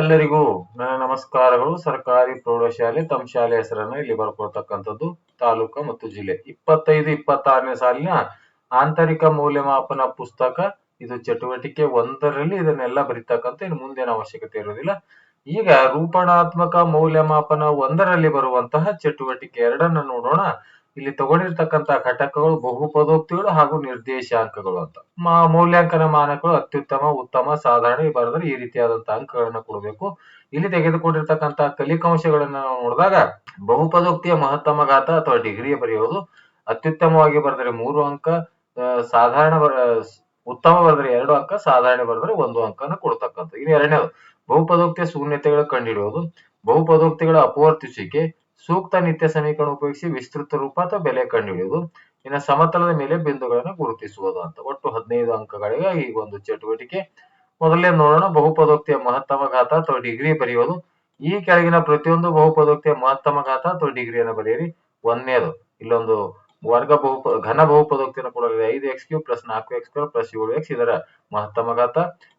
ಎಲ್ಲರಿಗೂ ನನ್ನ ನಮಸ್ಕಾರಗಳು. ಸರ್ಕಾರಿ ಪ್ರೌಢಶಾಲೆ, ತಮ್ಮ ಶಾಲೆ ಹೆಸರನ್ನ ಇಲ್ಲಿ ಬರ್ಕೊಳ್ತಕ್ಕಂಥದ್ದು ತಾಲೂಕು ಮತ್ತು ಜಿಲ್ಲೆ. ಇಪ್ಪತ್ತೈದು, ಇಪ್ಪತ್ತಾರನೇ ಸಾಲಿನ ಆಂತರಿಕ ಮೌಲ್ಯಮಾಪನ ಪುಸ್ತಕ. ಇದು ಚಟುವಟಿಕೆ ಒಂದರಲ್ಲಿ ಇದನ್ನೆಲ್ಲ ಬರೀತಕ್ಕಂಥ ಇನ್ನು ಮುಂದೇನು ಅವಶ್ಯಕತೆ ಇರೋದಿಲ್ಲ ಈಗ ರೂಪಣಾತ್ಮಕ ಮೌಲ್ಯಮಾಪನ ಒಂದರಲ್ಲಿ ಬರುವಂತಹ ಚಟುವಟಿಕೆ ಎರಡನ್ನ ನೋಡೋಣ. ಇಲ್ಲಿ ತಗೊಂಡಿರ್ತಕ್ಕಂತ ಘಟಕಗಳು ಬಹುಪದೋಕ್ತಿಗಳು ಹಾಗೂ ನಿರ್ದೇಶಾಂಕಗಳು ಅಂತ. ಮಾ- ಮೌಲ್ಯಾಂಕನ ಮಾನಕಗಳು ಅತ್ಯುತ್ತಮ, ಉತ್ತಮ, ಸಾಧಾರಣ ಈ ಬರೆದ್ರೆ ಈ ರೀತಿಯಾದಂತಹ ಅಂಕಗಳನ್ನ ಕೊಡಬೇಕು. ಇಲ್ಲಿ ತೆಗೆದುಕೊಂಡಿರ್ತಕ್ಕಂತಹ ಕಲಿಕಾಂಶಗಳನ್ನ ನಾವು ನೋಡಿದಾಗ ಬಹುಪದೋಕ್ತಿಯ ಮಹತ್ತಮ ಘಾತ ಅಥವಾ ಡಿಗ್ರಿಯ ಬರೆಯುವುದು ಅತ್ಯುತ್ತಮವಾಗಿ ಬರೆದರೆ ಮೂರು ಅಂಕ ಸಾಧಾರಣ ಉತ್ತಮ ಬರೆದ್ರೆ ಎರಡು ಅಂಕ, ಸಾಧಾರಣ ಬರೆದರೆ ಒಂದು ಅಂಕನ ಕೊಡ್ತಕ್ಕಂಥ. ಇನ್ನು ಎರಡನೇದು. ಬಹುಪದೋಕ್ತಿಯ ಶೂನ್ಯತೆಗಳ ಕಂಡುಹಿಡಿಯುವುದು ಬಹುಪದೋಕ್ತಿಗಳ ಅಪವರ್ತಿಸುವಿಕೆ ಸೂಕ್ತ ನಿತ್ಯ ಸಮೀಕರಣ ಉಪಯೋಗಿಸಿ ವಿಸ್ತೃತ ರೂಪ ಅಥವಾ ಬೆಲೆ ಕಂಡುಹಿಡಿಯುವುದು. ಇನ್ನು ಸಮತಲದ ಮೇಲೆ ಬಿಂದುಗಳನ್ನು ಗುರುತಿಸುವುದು ಅಂತ. ಒಟ್ಟು ಹದಿನೈದು ಅಂಕಗಳಿಗೆ ಈ ಒಂದು ಚಟುವಟಿಕೆ. ಮೊದಲೇ ನೋಡೋಣ. ಬಹುಪದೋಕ್ತಿಯ ಮಹತ್ತಮ ಘಾತ ಅಥವಾ ಡಿಗ್ರಿ ಬರೆಯುವುದು. ಈ ಕೆಳಗಿನ ಪ್ರತಿಯೊಂದು ಬಹುಪದೋಕ್ತಿಯ ಮಹತ್ತಮ ಘಾತ ಅಥವಾ ಡಿಗ್ರಿಯನ್ನು ಬರೆಯಿರಿ. ಒಂದನೇದು. ಇಲ್ಲೊಂದು ವರ್ಗ ಬಹುಪ ಘನ ಬಹುಪದೋಕ್ತಿಯನ್ನು ಕೊಡಲಾಗಿದೆ ಐದು ಎಕ್ಸ್ ಕ್ಯೂ ಪ್ಲಸ್ ನಾಲ್ಕು ಎಕ್ಸ್ ಸ್ಕ್ವೇರ್ ಪ್ಲಸ್ ಏಳು ಎಕ್ಸ್ ಇದರ ಮಹತ್ತಮ ಘಾತ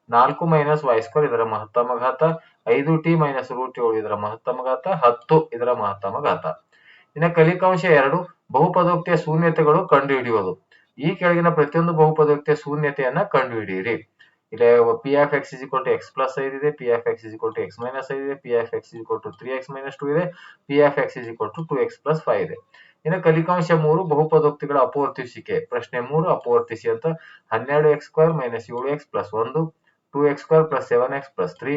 ನಾಲ್ಕು ಮೈನಸ್ ವೈ ಸ್ಕ್ವೇರ್ ಇದರ ಮಹತ್ತಮ ಘಾತ ಐದು ಟಿ ಮೈನಸ್ ರೂಟ್ ಏಳು ಇದರ ಮಹತ್ತಮ ಘಾತ ಹತ್ತು ಇದರ ಮಹತ್ತಮ ಘಾತ ಇನ್ನು ಕಲಿಕಾಂಶ ಎರಡು, ಬಹುಪದೋಕ್ತಿಯ ಶೂನ್ಯತೆಗಳು ಕಂಡುಹಿಡಿಯುವುದು. ಈ ಕೆಳಗಿನ ಪ್ರತಿಯೊಂದು ಬಹುಪದೋಕ್ತಿಯ ಶೂನ್ಯತೆಯನ್ನ ಕಂಡುಹಿಡಿಯಿರಿ. ಇಲ್ಲಿ p of x is two x plus ಐದು ಇದೆ p of x is two x minus ಐದು ಇದೆ p of x is two three x minus two ಇದೆ p of x is two two x plus five ಇದೆ. ಇನ್ನು ಕಲಿಕಾಂಶ ಮೂರು ಬಹುಪದೋಕ್ತಿಗಳ ಅಪವರ್ತಿಸಿಕೆ ಪ್ರಶ್ನೆ ಮೂರು, ಅಪವರ್ತಿಸಿ ಅಂತ. ಹನ್ನೆರಡು ಎಕ್ಸ್ ಸ್ಕ್ವೇರ್ ಮೈನಸ್ ಏಳು ಎಕ್ಸ್ ಪ್ಲಸ್ ಒಂದು two x square plus seven x plus three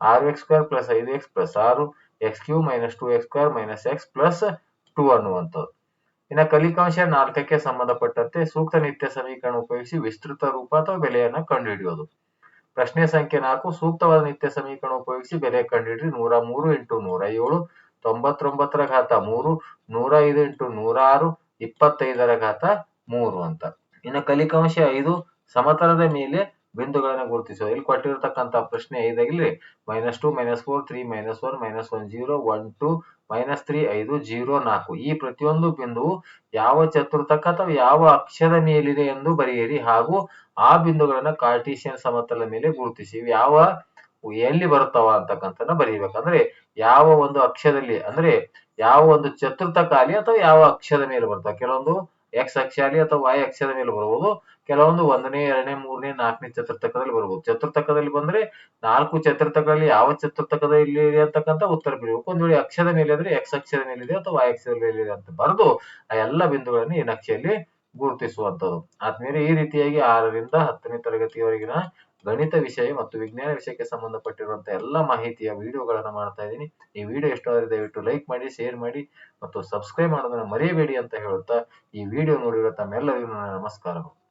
ಆರು ಎಕ್ಸ್ ಸ್ಕ್ವೇರ್ ಪ್ಲಸ್ ಐದು ಎಕ್ಸ್ ಪ್ಲಸ್ ಆರು x cube minus two x square minus x plus two ಅನ್ನುವಂಥದ್ದು. ಇನ್ನು ಕಲಿಕಾಂಶ ನಾಲ್ಕಕ್ಕೆ ಸಂಬಂಧಪಟ್ಟಂತೆ ಸೂಕ್ತ ನಿತ್ಯ ಸಮೀಕರಣ ಉಪಯೋಗಿಸಿ ವಿಸ್ತೃತ ರೂಪ ಅಥವಾ ಬೆಲೆಯನ್ನ ಕಂಡುಹಿಡಿಯೋದು. ಪ್ರಶ್ನೆ ಸಂಖ್ಯೆ ನಾಲ್ಕು, ಸೂಕ್ತವಾದ ನಿತ್ಯ ಸಮೀಕರಣ ಉಪಯೋಗಿಸಿ ಬೆಲೆ ಕಂಡುಹಿಡಿರಿ. ನೂರ ಮೂರು ಇಂಟು ನೂರ ಏಳು, ತೊಂಬತ್ತೊಂಬತ್ತರ ಘಾತ ಮೂರು, ನೂರ ಐದು ಇಂಟು ನೂರ ಆರು, ಇಪ್ಪತ್ತೈದರ ಘಾತ ಮೂರು ಅಂತ. ಇನ್ನು ಕಲಿಕಾಂಶ ಐದು, ಸಮತಲದ ಮೇಲೆ ಬಿಂದುಗಳನ್ನ ಗುರುತಿಸೋದು ಇಲ್ಲಿ ಕೊಟ್ಟಿರತಕ್ಕಂತ ಪ್ರಶ್ನೆ ಐದಾಗಿಲ್ಲಿ minus two minus four three minus one minus one zero one two minus three ಐದು ಜೀರೋ ನಾಲ್ಕು. ಈ ಪ್ರತಿಯೊಂದು ಬಿಂದುವು ಯಾವ ಚತುರ್ಥಕ ಅಥವಾ ಯಾವ ಅಕ್ಷದ ಮೇಲಿದೆ ಎಂದು ಬರೆಯಿರಿ. ಹಾಗೂ ಆ ಬಿಂದುಗಳನ್ನ ಕಾರ್ಟೀಸಿಯನ್ ಸಮತಲ ಮೇಲೆ ಗುರುತಿಸಿ. ಯಾವ, ಎಲ್ಲಿ ಬರುತ್ತವ ಅಂತಕ್ಕಂಥನ್ನ ಬರೀಬೇಕಂದ್ರೆ ಯಾವ ಒಂದು ಅಕ್ಷದಲ್ಲಿ, ಅಂದ್ರೆ ಯಾವ ಒಂದು ಚತುರ್ಥಕಾಲಿ ಅಥವಾ ಯಾವ ಅಕ್ಷದ ಮೇಲೆ ಬರ್ತವೆ ಕೆಲವೊಂದು ಎಕ್ಸ್ ಅಕ್ಷಾಲಿ ಅಥವಾ ವೈ ಅಕ್ಷದ ಮೇಲೆ ಬರಬಹುದು. ಕೆಲವೊಂದು ಒಂದನೇ, ಎರಡನೇ, ಮೂರನೇ, ನಾಲ್ಕನೇ ಚತುರ್ಥಕದಲ್ಲಿ ಬರಬಹುದು. ಚತುರ್ಥಕದಲ್ಲಿ ಬಂದ್ರೆ ನಾಲ್ಕು ಚತುರ್ಥಕದಲ್ಲಿ ಯಾವ ಚತುರ್ಥಕದ ಇಲ್ಲಿ ಇದೆ ಅಂತಕ್ಕಂಥ ಉತ್ತರ ಬರೀಬೇಕು ಒಂದು ವೇಳೆ ಅಕ್ಷದ ಮೇಲೆ ಇದ್ರೆ ಎಕ್ಸ್ ಅಕ್ಷದ ಇದೆ ಅಥವಾ ವೈ ಅಕ್ಷದ ಇದೆ ಅಂತ ಬರೆದು ಆ ಎಲ್ಲ ಬಿಂದುಗಳನ್ನು ಈ ನಕ್ಷೆಯಲ್ಲಿ ಗುರುತಿಸುವಂತದ್ದು ಆದ್ಮೇಲೆ ಈ ರೀತಿಯಾಗಿ ಆರರಿಂದ ಹತ್ತನೇ ತರಗತಿಯವರೆಗಿನ ಗಣಿತ ವಿಷಯ ಮತ್ತು ವಿಜ್ಞಾನ ವಿಷಯಕ್ಕೆ ಸಂಬಂಧಪಟ್ಟಿರುವಂತಹ ಎಲ್ಲ ಮಾಹಿತಿಯ ವಿಡಿಯೋಗಳನ್ನು ಮಾಡ್ತಾ ಇದ್ದೀನಿ. ಈ ವಿಡಿಯೋ ಇಷ್ಟವಾದರೆ ದಯವಿಟ್ಟು ಲೈಕ್ ಮಾಡಿ, ಶೇರ್ ಮಾಡಿ ಮತ್ತು ಸಬ್ಸ್ಕ್ರೈಬ್ ಮಾಡೋದನ್ನ ಮರೆಯಬೇಡಿ ಅಂತ ಹೇಳುತ್ತಾ ಈ ವಿಡಿಯೋ ನೋಡಿರೋ ತಮ್ಮೆಲ್ಲರಿಗೂ ನನ್ನ ನಮಸ್ಕಾರಗಳು.